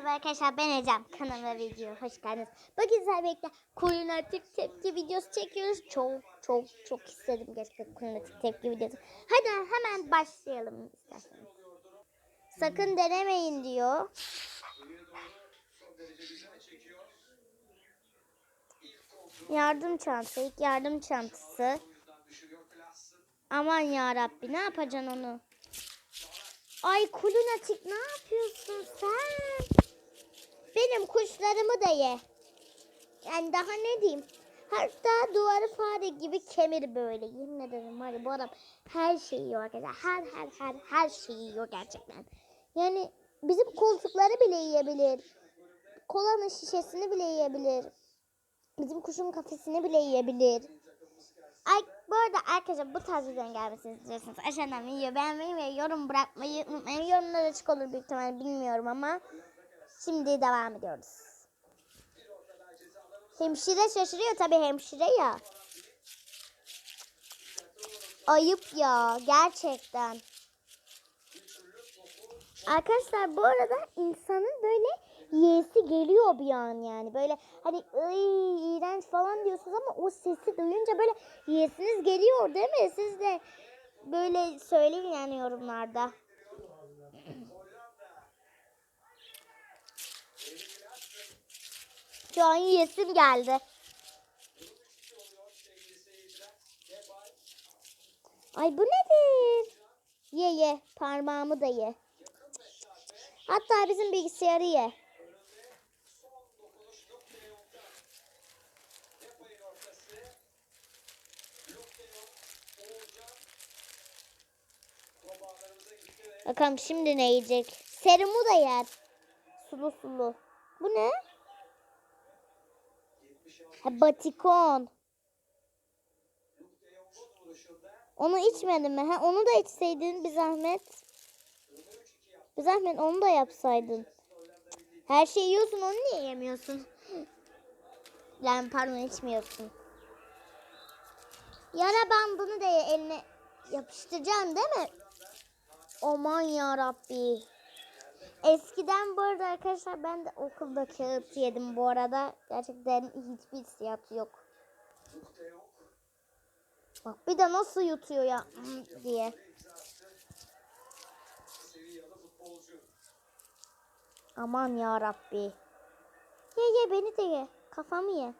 Merhaba arkadaşlar ben Ecem. Kanalıma video hoş geldiniz. Bugün sizlerle birlikte kulinatik tepki videosu çekiyoruz. Çok çok çok istedim gerçekten kulinatik tepki videosu. Hadi hemen başlayalım isterseniz. Sakın denemeyin diyor. Yardım çantası, ilk yardım çantası. Aman ya Rabbi ne yapacaksın onu? Ay kulunatik ne yapıyorsun sen? Benim kuşlarımı da ye. Yani daha ne diyeyim? Hatta duvarı fare gibi kemir böyle. Yemin ederim var ya bu adam her şeyi yiyor arkadaşlar. Her her her her şeyi yiyor gerçekten. Yani bizim koltukları bile yiyebilir. Kolanın şişesini bile yiyebilir. Bizim kuşun kafesini bile yiyebilir. Ay, bu arada arkadaşlar bu tarz videonun gelmesini istiyorsanız aşağıdan video beğenmeyi ve yorum bırakmayı unutmayın. Yorumlar açık olur büyük ihtimalle bilmiyorum ama şimdi devam ediyoruz. Hemşire şaşırıyor tabii hemşire ya. Ayıp ya gerçekten. Arkadaşlar bu arada insanın böyle yesi geliyor bir an yani. Böyle hani "Iy, iğrenç falan diyorsunuz ama o sesi duyunca böyle yesiniz geliyor değil mi? Siz de böyle söyleyin yani yorumlarda. Şu an yesim geldi. Ay bu nedir? Ye ye parmağımı da ye. Hatta bizim bilgisayarı ye. Bakalım şimdi ne yiyecek? Serumu da yer. Sulu sulu. Bu ne? Batikon. Onu içmedin mi? Ha, onu da içseydin bir zahmet. Bir zahmet onu da yapsaydın. Her şeyi yiyorsun onu niye yemiyorsun? Yani pardon içmiyorsun. Yara bandını da eline yapıştıracaksın değil mi? Aman ya Rabbi. Eskiden bu arada arkadaşlar ben de okulda kağıt yedim bu arada. Gerçekten hiçbir hissiyat yok. Bak bir de nasıl yutuyor ya hmm, diye. Aman ya Rabbi. Ye ye beni de ye. Kafamı ye.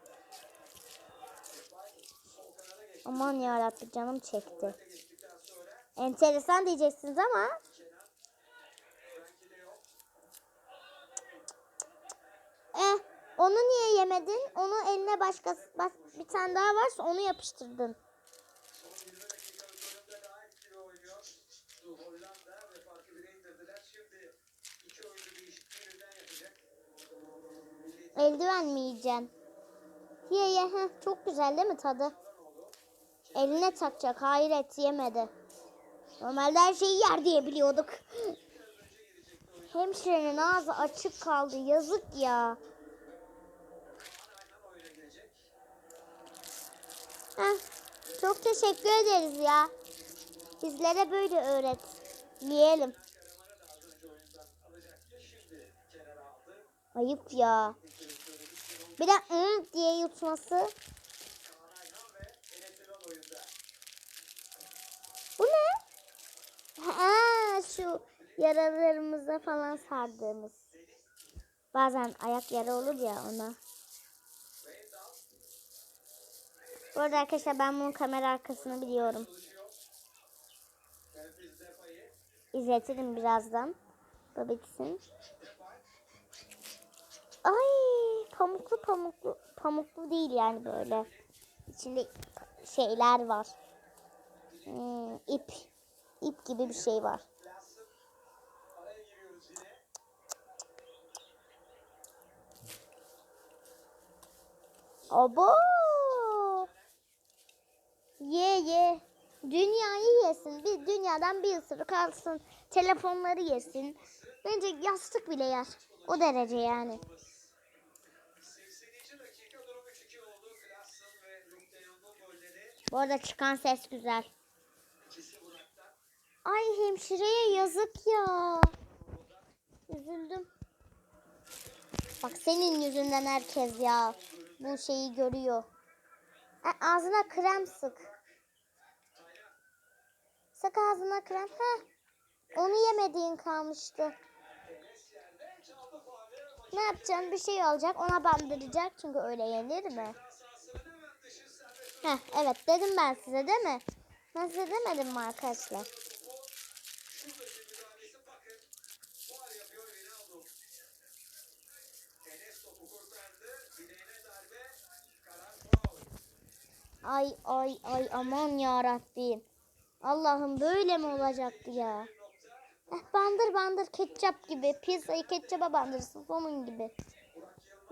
Aman ya Rabbi canım çekti. Enteresan diyeceksiniz ama Eh, onu niye yemedin? Onu eline başka bak bir tane daha varsa onu yapıştırdın. Eldiven mi yiyeceksin? Ye ye heh, çok güzel değil mi tadı? Eline takacak hayret yemedi. Normalde her şeyi yer diye biliyorduk. Hemşirenin ağzı açık kaldı yazık ya. Çok teşekkür ederiz ya. Bizlere böyle öğret. Yiyelim. Ayıp ya. Bir de ım diye yutması. Bu ne? Ha, şu yaralarımıza falan sardığımız. Bazen ayak yara olur ya ona. Bu arada arkadaşlar ben bunun kamera arkasını biliyorum. İzletirim birazdan. Bu bitsin. Ay pamuklu pamuklu pamuklu değil yani böyle. İçinde şeyler var. Hmm, ip. ip gibi bir şey var. Abo. Ye ye. Dünyayı yesin. Bir dünyadan bir ısırık alsın. Telefonları yesin. Bence yastık bile yer. O derece yani. Bu arada çıkan ses güzel. Ay hemşireye yazık ya. Üzüldüm. Bak senin yüzünden herkes ya bu şeyi görüyor. E, ağzına krem sık. Sık ağzına krem. Heh. Onu yemediğin kalmıştı. Ne yapacaksın? Bir şey olacak. Ona bandıracak. Çünkü öyle yenir mi? Heh, evet dedim ben size değil mi? Ben size demedim mi arkadaşlar? Ay ay ay aman ya. Allah'ım böyle mi olacaktı ya? Eh, bandır bandır ketçap gibi. Pizzayı ketçaba bandırırsın onun gibi.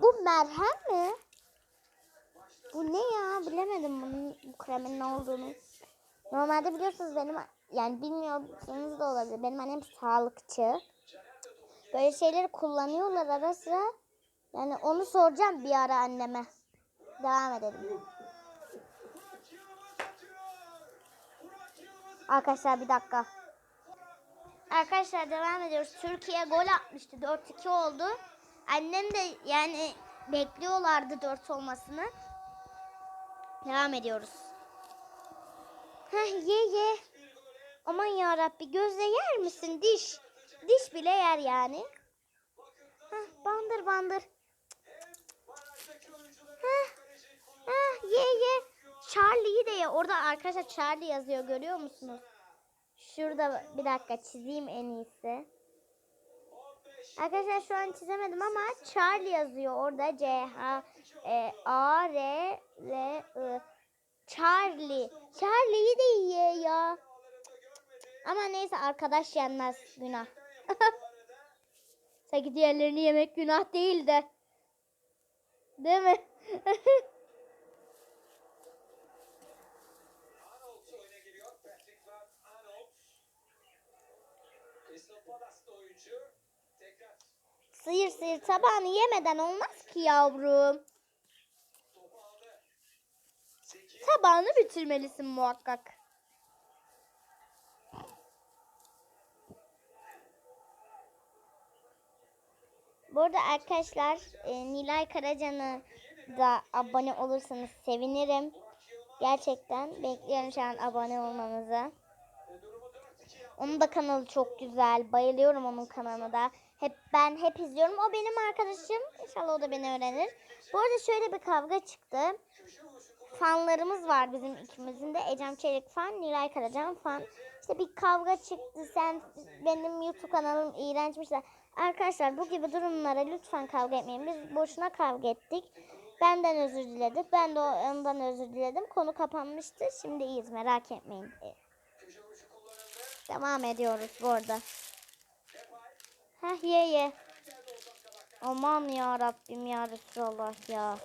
Bu merhem mi? Bu ne ya? Bilemedim bunun bu kremin ne olduğunu. Normalde biliyorsunuz benim yani bilmiyorsanız da olabilir. Benim annem sağlıkçı. Böyle şeyleri kullanıyorlar ara sıra. Yani onu soracağım bir ara anneme. Devam edelim. Arkadaşlar bir dakika. Arkadaşlar devam ediyoruz. Türkiye gol atmıştı. 4-2 oldu. Annem de yani bekliyorlardı 4 olmasını. Devam ediyoruz. Heh ye ye. Aman ya Rabbi gözle yer misin diş? Diş bile yer yani. Heh, bandır bandır. Heh, heh, ye ye. Charlie'yi de ye. Orada arkadaşlar Charlie yazıyor görüyor musunuz? Şurada bir dakika çizeyim en iyisi. Arkadaşlar şu an çizemedim ama Charlie yazıyor orada C H E A R L I Charlie. Charlie'yi de yiyor ya. Ama neyse arkadaş yenmez günah. Sanki diğerlerini yemek günah değil de. Değil mi? sıyır sıyır tabağını yemeden olmaz ki yavrum. Tabağını bitirmelisin muhakkak. Bu arada arkadaşlar e, Nilay Karacan'ı da abone olursanız sevinirim. Gerçekten bekliyorum şu an abone olmanızı. Durumu 4-2 yaptı. Onun da kanalı çok güzel. Bayılıyorum onun kanalına da. Hep ben hep izliyorum. O benim arkadaşım. İnşallah o da beni öğrenir. Bu arada şöyle bir kavga çıktı. Fanlarımız var bizim ikimizin de. Ecem Çelik fan, Nilay Karacan fan. İşte bir kavga çıktı. Sen benim YouTube kanalım iğrençmiş de. Arkadaşlar bu gibi durumlara lütfen kavga etmeyin. Biz boşuna kavga ettik. Benden özür diledi. Ben de ondan özür diledim. Konu kapanmıştı. Şimdi iyiyiz merak etmeyin. Devam ediyoruz bu arada. Heh ye ye. Aman ya Rabbim ya Resulallah ya.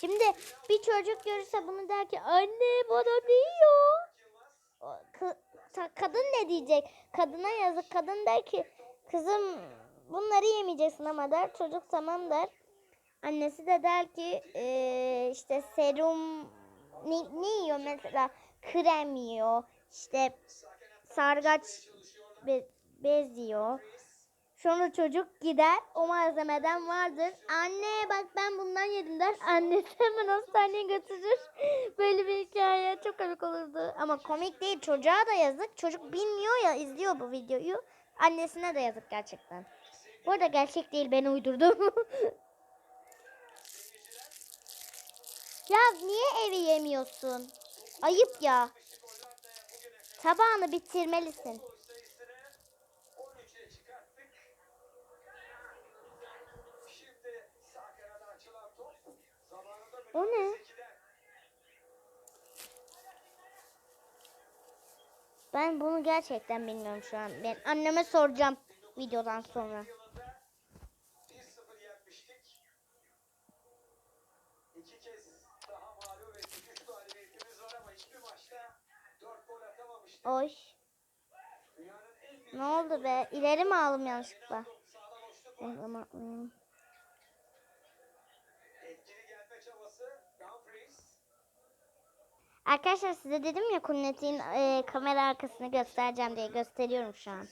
Şimdi bir çocuk görürse bunu der ki anne bana ne yiyor? Kadın ne diyecek? Kadına yazık. Kadın der ki kızım bunları yemeyeceksin ama der. Çocuk tamam der. Annesi de der ki "Ee, işte serum ne, ne yiyor mesela? Krem yiyor. İşte sargaç be- bez yiyor. Sonra çocuk gider o malzemeden vardır. Anne bak ben bundan yedim der. Annesi hemen hastaneye götürür. Böyle bir hikaye çok komik olurdu. Ama komik değil çocuğa da yazık. Çocuk bilmiyor ya izliyor bu videoyu. Annesine de yazık gerçekten. Bu arada gerçek değil ben uydurdum. ya niye evi yemiyorsun? Ayıp ya. Top. Zamanında O ne? Ben bunu gerçekten bilmiyorum şu an. Ben anneme soracağım videodan sonra. yılında 1-0 yenmiştik. İki kez daha mağlup ettik. Üç galibiyetimiz var ama hiçbir maçta 4 gol atamamıştık. Oy. Ne oldu be? İleri mi aldım yanlışlıkla? çabası. Dumfries. Arkadaşlar size dedim ya Kunnet'in e, kamera arkasını göstereceğim diye gösteriyorum şu an.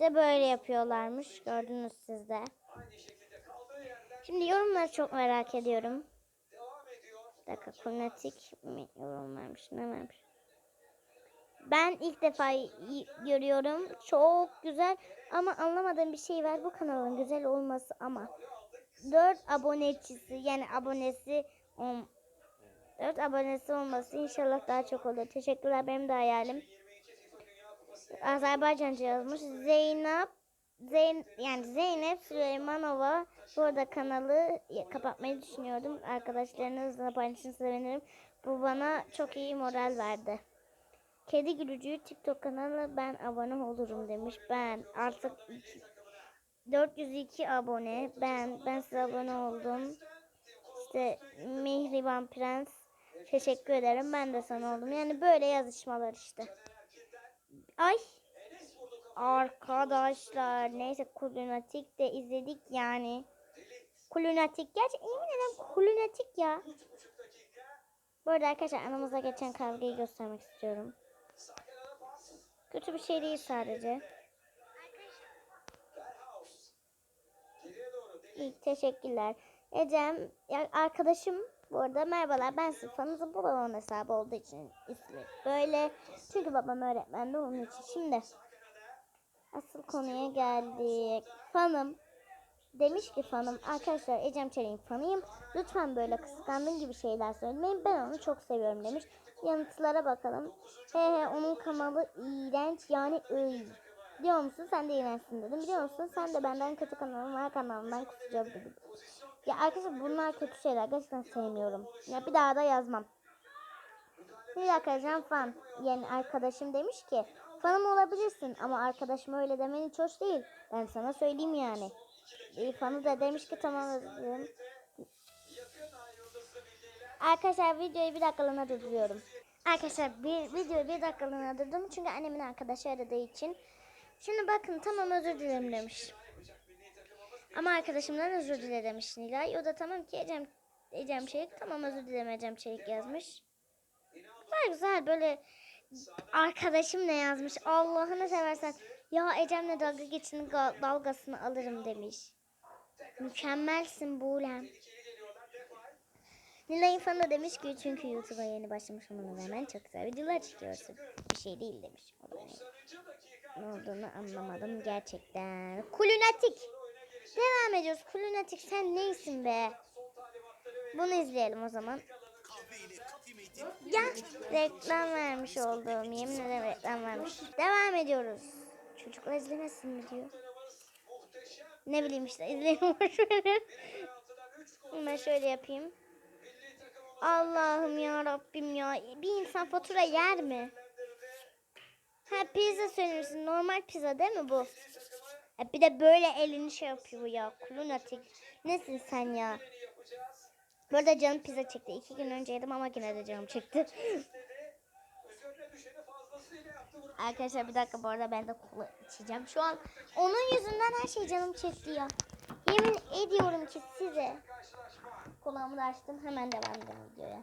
İşte böyle yapıyorlarmış. Gördünüz siz de. Şimdi yorumları çok merak ediyorum. Bir dakika konetik mi yorum vermiş ne vermiş? Ben ilk defa görüyorum. Çok güzel ama anlamadığım bir şey var. Bu kanalın güzel olması ama 4 abonecisi yani abonesi 10 4 abonesi olması inşallah daha çok olur. Teşekkürler benim de hayalim. Azerbaycanca yazmış. Zeynep Zeyn yani Zeynep Süleymanova bu arada kanalı kapatmayı düşünüyordum. Arkadaşlarınızla paylaşın sevinirim. Bu bana çok iyi moral verdi. Kedi gülücüğü TikTok kanalı ben abone olurum demiş. Ben artık 402 abone. Ben ben size abone oldum. İşte Mihriban Prens teşekkür ederim. Ben de sana oldum. Yani böyle yazışmalar işte. Ay Arkadaşlar neyse Kulunatik de izledik yani. Kulunatik gerçi yemin ederim Kulunatik ya. Bu arada arkadaşlar aramızda geçen kavgayı göstermek istiyorum. Kötü bir şey değil sadece. İyi teşekkürler. Ecem arkadaşım bu arada merhabalar ben bu babamın hesabı olduğu için ismi böyle. Çünkü babam öğretmen de onun için. Şimdi asıl konuya geldik. Fanım demiş ki fanım arkadaşlar Ecem Çelik'in fanıyım. Lütfen böyle kıskandığın gibi şeyler söylemeyin. Ben onu çok seviyorum demiş. Yanıtlara bakalım. He he onun kanalı iğrenç yani öy. Biliyor musun sen de iğrençsin dedim. Biliyor musun sen de benden kötü kanalım var kanalımdan kusacağız dedim. Ya arkadaşlar bunlar kötü şeyler. Gerçekten sevmiyorum. Ya bir daha da yazmam. Bir Can fan. Yani arkadaşım demiş ki fanım olabilirsin ama arkadaşım öyle demen hiç değil. Ben sana söyleyeyim yani. E, fanı da demiş ki tamam bilgiler. Arkadaşlar videoyu bir dakikalığına durduruyorum. Arkadaşlar bir videoyu bir dakikalığına durdum çünkü annemin arkadaşı aradığı için. Şimdi bakın tamam özür dilerim demiş. Ama arkadaşımdan özür dile demiş Nilay. O da tamam ki Ecem, Ecem Çelik tamam özür dilerim Ecem Çelik yazmış. Güzel güzel böyle arkadaşım ne yazmış Allah'ını seversen. Ya Ecem'le dalga geçin ga- dalgasını alırım demiş. Mükemmelsin Buğlem. Nilay'ın fanı da demiş ki çünkü YouTube'a yeni başlamış olmana rağmen çok güzel videolar çekiyorsun. Bir şey değil demiş. Ne? 90. dakika Ne olduğunu anlamadım gerçekten. Kulunatik. Devam ediyoruz. Kulunatik sen neysin be? Bunu izleyelim o zaman. Ya reklam vermiş olduğum yemin ederim reklam vermiş. Devam ediyoruz. Çocuklar izlemesin mi diyor. Ne bileyim işte izleyin boş verin. penaltıdan 3 gol Ben şöyle yapayım. Allah'ım ya Rabbim ya. Bir insan fatura yer mi? Ha pizza söylemişsin. Normal pizza değil mi bu? Ha, bir de böyle elini şey yapıyor ya. Lunatik. Nesin sen ya? yapacağız. Burada canım pizza çekti. İki gün önce yedim ama yine de canım çekti. Arkadaşlar bir dakika bu arada ben de kola içeceğim. Şu an onun yüzünden her şey canım çekti ya. Yemin ediyorum ki size. Kolamı da açtım. Hemen devam edelim videoya.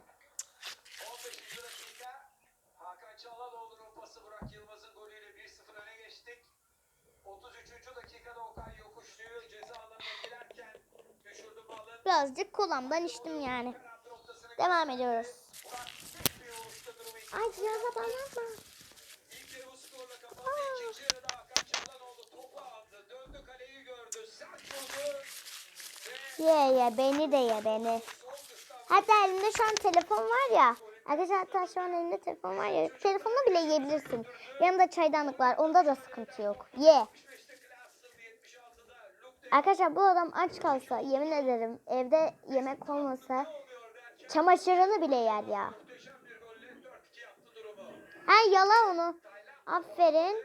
Birazcık kolamdan içtim yani. Devam ediyoruz. Ay cihaza bağlanma. Ye ye beni de ye beni. Hatta elimde şu an telefon var ya. Arkadaşlar hatta şu an elimde telefon var ya. Telefonla bile yiyebilirsin. Yanında çaydanlık var. Onda da sıkıntı yok. Ye. Arkadaşlar bu adam aç kalsa yemin ederim evde yemek olmasa çamaşırını bile yer ya. Muhteşem bir golle 4-2 yaptı durumu. Ha yala onu. Aferin.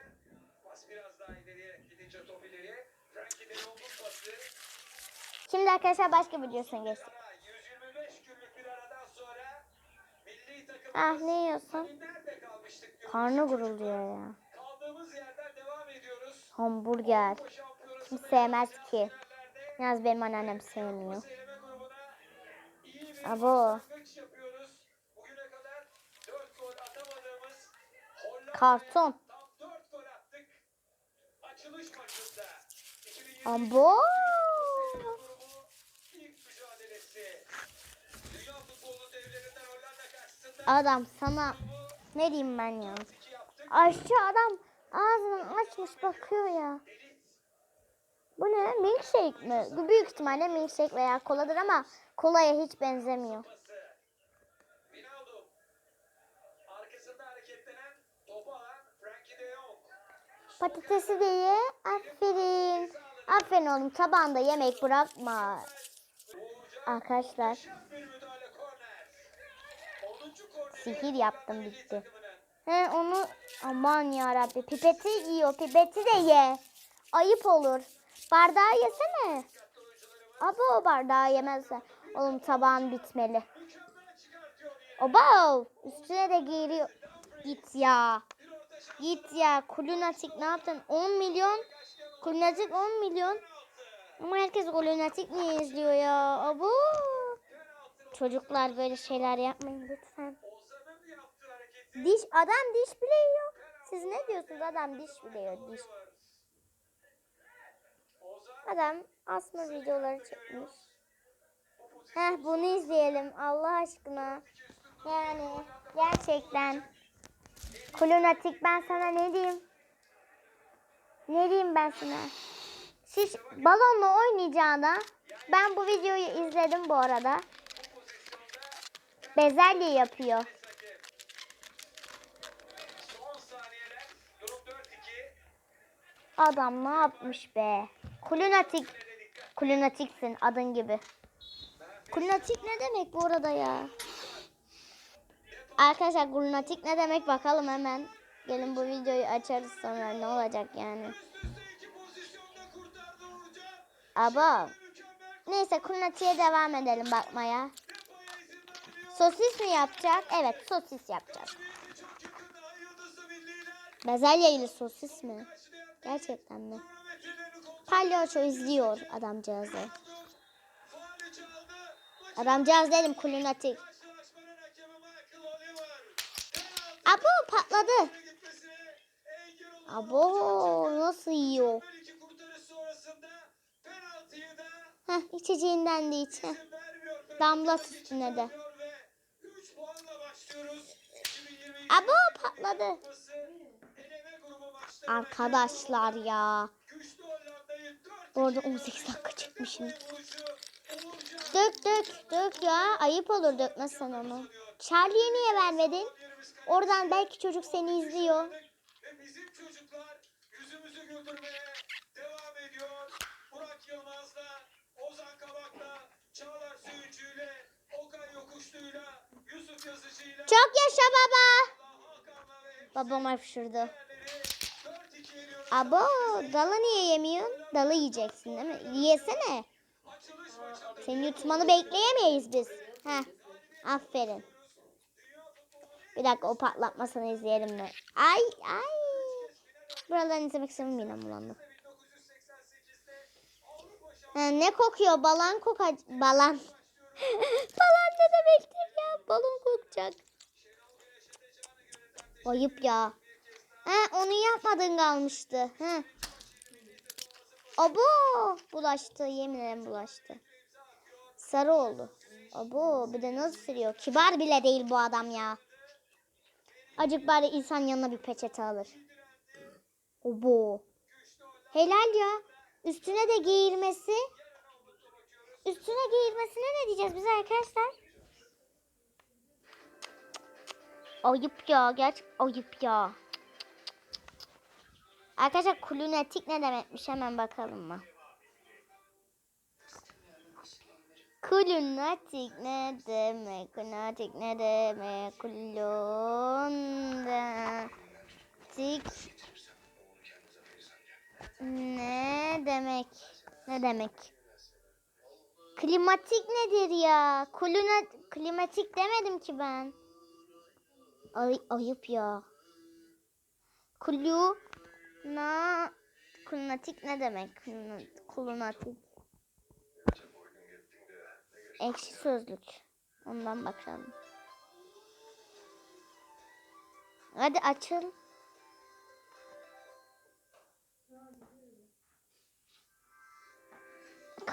Şimdi arkadaşlar başka videosuna geçtik. 125 günlük bir milli takım Ah ne yiyorsun? Karnı gurulduyor ya. Kaldığımız yerden devam ediyoruz. Hamburger. Kim sevmez ki? Yalnız benim anneannem sevmiyor. Abo. başlangıç yapıyoruz. Bugüne kadar 4 gol atamadığımız Hollanda Karton. tam 4 gol attık. Açılış Abo. Adam sana ne diyeyim ben ya? 2 yaptık. Aşçı adam ağzını açmış bakıyor ya. Bu ne? Milkshake mi? Bu büyük ihtimalle milkshake veya koladır ama kolaya hiç benzemiyor. Patatesi de ye. Aferin. Aferin oğlum tabağında yemek bırakma. Arkadaşlar şef bir müdahale korner. 10. korneri sihir yaptım bitti. He onu aman ya Rabbi pipeti yiyor pipeti de ye. Ayıp olur. Bardağı yesene. Abi o bardağı yemezse. Oğlum tabağın bitmeli. Oba üstüne de giyiliyor. Git ya. Git ya. Kulunatik ne yaptın? 10 milyon. Kulunatik 10 milyon. Ama herkes Kulunatik niye izliyor ya? Abo. Çocuklar böyle şeyler yapmayın lütfen. Diş adam diş bile. Siz ne diyorsunuz? Adam diş bile. Diş. Adam asma videoları çekmiş. Heh bunu izleyelim Allah aşkına. Yani gerçekten. Kolonatik ben sana ne diyeyim? Ne diyeyim ben sana? Siz balonla oynayacağına ben bu videoyu izledim bu arada. Bezelye yapıyor. Sakin. Son saniyeler. Durum 4-2. Adam ne yapmış be? Kulunatik. Kulunatiksin adın gibi. Kulunatik ne demek bu arada ya? Arkadaşlar kulunatik ne demek bakalım hemen. Gelin bu videoyu açarız sonra ne olacak yani. Mükemmel Neyse kulunatiğe devam edelim bakmaya. Sosis mi yapacak? Evet sosis yapacak. Bezelyeli sosis mi? Gerçekten mi? Palyaço izliyor adamcağızı. Adamcağız dedim Oliver. Abo patladı. Abo nasıl yiyor? Heh içeceğinden de iç. heh. Damlat üstüne de. Ve 3 puanla başlıyoruz. 2022 Abo patladı. Arkadaşlar ya. Güçlü Hollanda'yı 4 Bu arada 18 dakika Uğurcan Dök dök dök ya. Ayıp olur dökmezsen onu. Charlie'ye niye vermedin? Oradan belki çocuk seni izliyor. Çok yaşa baba. Babam hapşırdı. Diğerleri 4-2 yeniyoruz. Abo dalı niye yemiyorsun? Dalı yiyeceksin değil mi? Yesene. Senin yutmanı bekleyemeyiz biz. Heh. Aferin. Bir dakika o patlatmasını izleyelim mi? Ay ay. Buradan izlemek istemiyorum midem bulandı. 1988'de Avrupa Ha, ne kokuyor? Balan koka... Balan. Balan ne demektir ya? Balon kokacak. Ayıp ya. Ha, onu yapmadın kalmıştı. Ha. Abo bulaştı. Yemin ederim bulaştı. Sarı oldu. Abo bir de nasıl sürüyor? Kibar bile değil bu adam ya. Acık bari insan yanına bir peçete alır. Obo. Helal ya. Üstüne de giyirmesi. Üstüne giyirmesine ne diyeceğiz biz arkadaşlar? Ayıp ya. Gerçek ayıp ya. Arkadaşlar kulunetik ne demekmiş hemen bakalım mı? Kulunatik ne demek? Kulunatik ne demek? Kulunatik ne demek? Ne demek? Klimatik nedir ya? Kuluna klimatik demedim ki ben. Ay, ayıp ya. Kulu na kulunatik ne demek? Kuluna- Kulunatik. Ekşi sözlük. Ondan bakalım. Hadi açıl.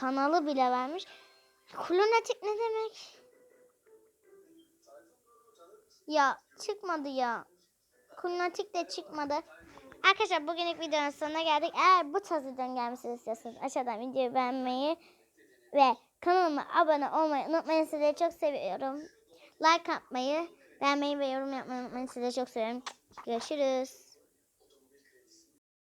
kanalı bile vermiş. Klunatik ne demek? Ya çıkmadı ya. Klunatik de çıkmadı. Arkadaşlar bugünlük videonun sonuna geldik. Eğer bu tarz videonun gelmesini istiyorsanız aşağıdan videoyu beğenmeyi ve kanalıma abone olmayı unutmayın. Sizleri çok seviyorum. Like atmayı, beğenmeyi ve yorum yapmayı unutmayın. Sizleri çok seviyorum. Görüşürüz.